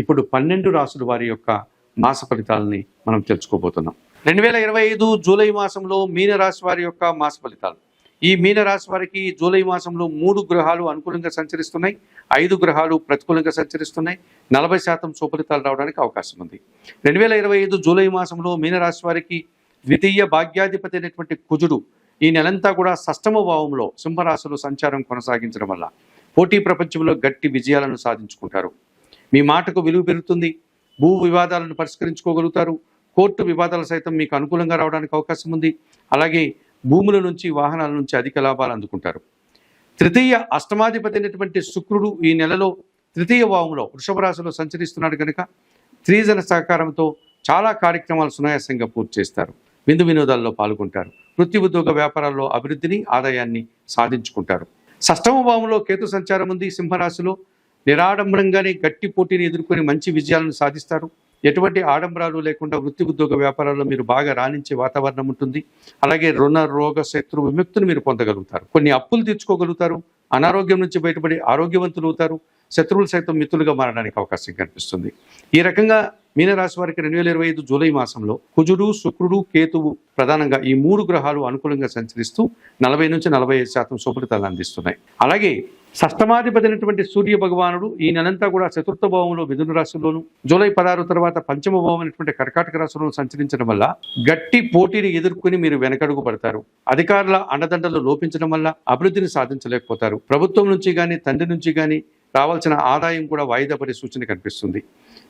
ఇప్పుడు పన్నెండు రాసుల వారి యొక్క మాస ఫలితాలని మనం తెలుసుకోబోతున్నాం. రెండు వేల ఇరవై ఐదు జూలై మాసంలో మీనరాశి వారి యొక్క మాస ఫలితాలు. ఈ మీనరాశి వారికి జూలై మాసంలో మూడు గ్రహాలు అనుకూలంగా సంచరిస్తున్నాయి. ఐదు గ్రహాలు ప్రతికూలంగా సంచరిస్తున్నాయి. నలభై శాతం సుఫలితాలు రావడానికి అవకాశం ఉంది. రెండు వేల ఇరవై ఐదు జూలై మాసంలో మీనరాశి వారికి ద్వితీయ భాగ్యాధిపతి అయినటువంటి కుజుడు ఈ నెలంతా కూడా సష్టమ భావంలో సింహరాశిలో సంచారం కొనసాగించడం వల్ల పోటీ ప్రపంచంలో గట్టి విజయాలను సాధించుకుంటారు. మీ మాటకు విలువ పెరుగుతుంది. భూ వివాదాలను పరిష్కరించుకోగలుగుతారు. కోర్టు వివాదాలు సైతం మీకు అనుకూలంగా రావడానికి అవకాశం ఉంది. అలాగే భూముల నుంచి వాహనాల నుంచి అధిక లాభాలు అందుకుంటారు. తృతీయ అష్టమాధిపతి అయినటువంటి శుక్రుడు ఈ నెలలో తృతీయ భావంలో వృషభ రాశిలో సంచరిస్తున్నాడు కనుక స్త్రీజన సహకారంతో చాలా కార్యక్రమాలు సునాయాసంగా పూర్తి చేస్తారు. విందు వినోదాల్లో పాల్గొంటారు. వృత్తి ఉద్యోగ వ్యాపారాల్లో అభివృద్ధిని ఆదాయాన్ని సాధించుకుంటారు. షష్టమ భావంలో కేతు సంచారం ఉంది సింహరాశిలో. నిరాడంబరంగానే గట్టి పోటీని ఎదుర్కొని మంచి విజయాలను సాధిస్తారు. ఎటువంటి ఆడంబరాలు లేకుండా వృత్తి ఉద్యోగ వ్యాపారాల్లో మీరు బాగా రాణించే వాతావరణం ఉంటుంది. అలాగే రుణ రోగ శత్రు విముక్తిని మీరు పొందగలుగుతారు. కొన్ని అప్పులు తీర్చుకోగలుగుతారు. అనారోగ్యం నుంచి బయటపడి ఆరోగ్యవంతులు అవుతారు. శత్రువులు సైతం మిత్రులుగా మారడానికి అవకాశం కనిపిస్తుంది. ఈ రకంగా మీనరాశి వారికి రెండు వేల ఇరవై ఐదు జూలై మాసంలో కుజుడు శుక్రుడు కేతువు ప్రధానంగా ఈ మూడు గ్రహాలు అనుకూలంగా సంచరిస్తూ నలభై నుంచి నలభై ఐదు శాతం శుభ్రతలు అందిస్తున్నాయి. అలాగే షష్టమాధిపతి అయినటువంటి సూర్య భగవానుడు ఈ నెలంతా కూడా చతుర్థ భావంలో మిథున రాశిలోను జూలై పదహారు తర్వాత పంచమ భావం అనేటువంటి కర్కాటక రాశిలో సంచరించడం వల్ల గట్టి పోటీని ఎదుర్కొని మీరు వెనకడుగు పడతారు. అధికారుల అండదండలు లోపించడం వల్ల అభివృద్ధిని సాధించలేకపోతారు. ప్రభుత్వం నుంచి కానీ తండ్రి నుంచి కానీ రావాల్సిన ఆదాయం కూడా వాయిదా పడే సూచన కనిపిస్తుంది.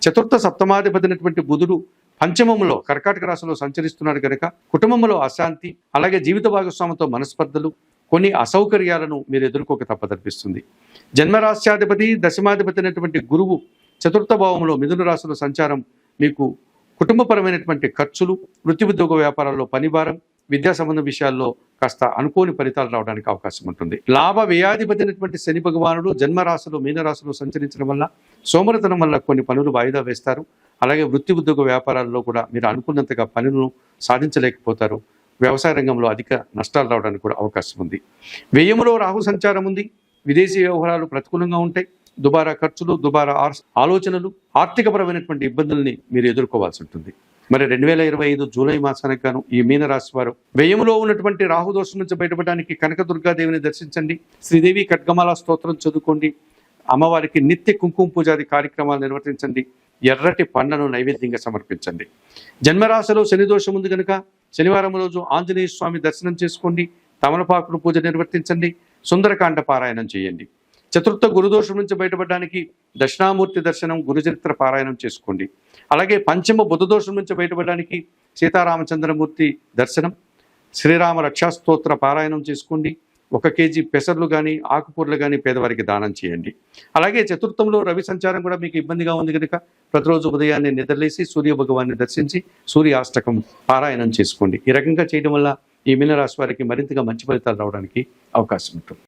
చతుర్థ సప్తమాధిపతినటువంటి బుధుడు పంచమంలో కర్కాటక రాశిలో సంచరిస్తున్నాడు కనుక కుటుంబంలో అశాంతి అలాగే జీవిత భాగస్వామితో మనస్పర్ధలు కొన్ని అసౌకర్యాలను మీరు ఎదుర్కోక తప్పదనిపిస్తుంది జన్మరాశ్యాధిపతి దశమాధిపతి అయినటువంటి గురువు చతుర్థ భావంలో మిథున రాశుల సంచారం మీకు కుటుంబపరమైనటువంటి ఖర్చులు వృత్తి ఉద్యోగ వ్యాపారాల్లో పనిభారం విద్యా సంబంధ విషయాల్లో కాస్త అనుకోని ఫలితాలు రావడానికి అవకాశం ఉంటుంది. లాభ వ్యయాధిపతి అయినటువంటి శని భగవానుడు జన్మరాశులు మీనరాశులు సంచరించడం వల్ల సోమరతనం వల్ల కొన్ని పనులు వాయిదా వేస్తారు. అలాగే వృత్తి ఉద్యోగ వ్యాపారాల్లో కూడా మీరు అనుకున్నంతగా పనులను సాధించలేకపోతారు. వ్యవసాయ రంగంలో అధిక నష్టాలు రావడానికి కూడా అవకాశం ఉంది. వ్యయంలో రాహు సంచారం ఉంది. విదేశీ వ్యవహారాలు ప్రతికూలంగా ఉంటాయి. దుబారా ఖర్చులు దుబారా ఆలోచనలు ఆర్థికపరమైనటువంటి ఇబ్బందుల్ని మీరు ఎదుర్కోవాల్సి ఉంటుంది. మరి రెండు వేల ఇరవై ఐదు జూలై మాసానికి గాను ఈ మీనరాశి వారు వ్యయంలో ఉన్నటువంటి రాహు దోషం నుంచి బయటపడడానికి కనకదుర్గాదేవిని దర్శించండి. శ్రీదేవి ఖడ్గమాల స్తోత్రం చదువుకోండి. అమ్మవారికి నిత్య కుంకుమ పూజాది కార్యక్రమాలు నిర్వర్తించండి. ఎర్రటి పండ్లను నైవేద్యంగా సమర్పించండి. జన్మరాశిలో శని దోషం ఉంది కనుక శనివారం రోజు ఆంజనేయ స్వామి దర్శనం చేసుకోండి. తమలపాకుడు పూజ నిర్వర్తించండి. సుందరకాండ పారాయణం చేయండి. చతుర్థ గురుదోషం నుంచి బయటపడడానికి దక్షిణామూర్తి దర్శనం గురుచరిత్ర పారాయణం చేసుకోండి. అలాగే పంచమ బుధదోషం నుంచి బయటపడడానికి సీతారామచంద్రమూర్తి దర్శనం శ్రీరామ రక్షాస్తోత్ర పారాయణం చేసుకోండి. ఒక కేజీ పెసర్లు కానీ ఆకుకూరలు కానీ పేదవారికి దానం చేయండి. అలాగే చతుర్థంలో రవి సంచారం కూడా మీకు ఇబ్బందిగా ఉంది కనుక ప్రతిరోజు ఉదయాన్నే నిద్రలేసి సూర్య భగవాన్ని దర్శించి సూర్యాష్టకం పారాయణం చేసుకోండి. ఈ రకంగా చేయడం వల్ల ఈ మీనరాశి వారికి మరింతగా మంచి ఫలితాలు రావడానికి అవకాశం ఉంటుంది.